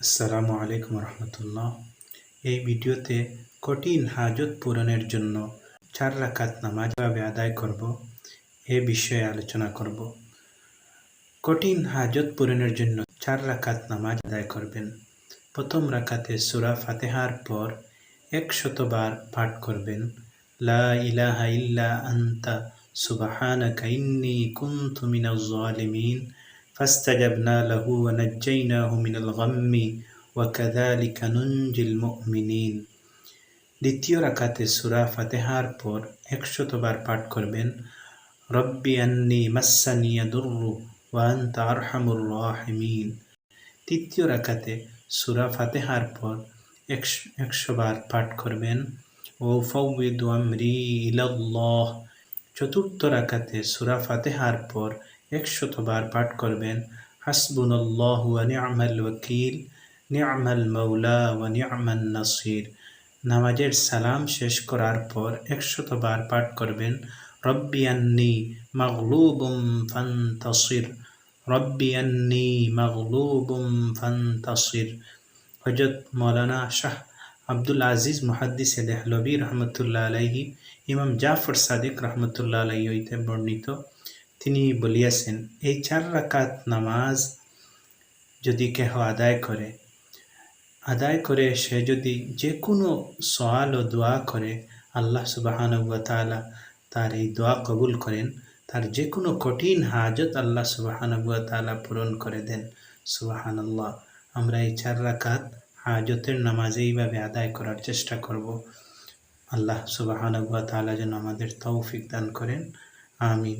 আসসালামু আলাইকুম রহমতুল্লাহ। এই ভিডিওতে কঠিন হাজত পূরণের জন্য চার রাকাত নামাজ কীভাবে আদায় করব এ বিষয়ে আলোচনা করব। কঠিন হাজত পূরণের জন্য চার রাকাত নামাজ আদায় করবেন। প্রথম রাকাতে সুরা ফাতেহার পর একশতবার পাঠ করবেন, লা ইলাহা ইল্লা আন্তা সুবহানাকা ইন্নী কুনতু মিনাজ জালিমিন ফাস্তাজাবনা লাহু ওয়া নাজ্জাইনাহু মিনাল গাম্মি ওয়া কাযালিকা দ্বিতীয় রাকাতে সুরা ফাতেহার পর 100 বার পাঠ করবেন, রব্বি আন্নি মাসানি ইয়াদুররু ওয়া আনতা আরহামুর রাহিমিন। তৃতীয় রাকাতে সুরা ফাতেহার পর 100 বার পাঠ করবেন, ও ফাউইদু আমরি ইলাল্লাহ। চতুর্থ রাকাতে সুরা ফাতেহার পর একশতবার পাঠ করবেন। হাসবুনাল্লাহ ওয়া নি'মাল ওয়াকিল, নি'মাল মাওলা ওয়া নি'মান নাসির। নামাজের সালাম শেষ করার পর একশতবার পাঠ করবেন। রব্বি আন্নি মাগলুবুম ফান্তাসির, রব্বি আন্নি মাগলুবুম ফান্তাসির। হজরত মৌলানা শাহ আব্দুল আজিজ মুহাদ্দিস দেহলবি রহমতুল্লাহ আলাইহি, ইমাম জাফর সাদিক রহমতুল্লাহ আলাইহি হইতে বর্ণিত। তিনি বলিয়াছেন, এই চার রাকাত নামাজ যদি কেহ আদায় করে আদায় করে সে যদি যে কোনো সওয়াল ও দোয়া করে, আল্লাহ সুবাহানুয়া তালা তার এই দোয়া কবুল করেন। তার যে কোনো কঠিন হাজত আল্লাহ সুবাহানুয়া তালা পূরণ করে দেন। সুবাহান আল্লাহ আমরা এই চার রাকাত হাজতের নামাজ এইভাবে আদায় করার চেষ্টা করব। আল্লাহ সুবাহানুয়া তালা যেন আমাদের তৌফিক দান করেন। আমিন।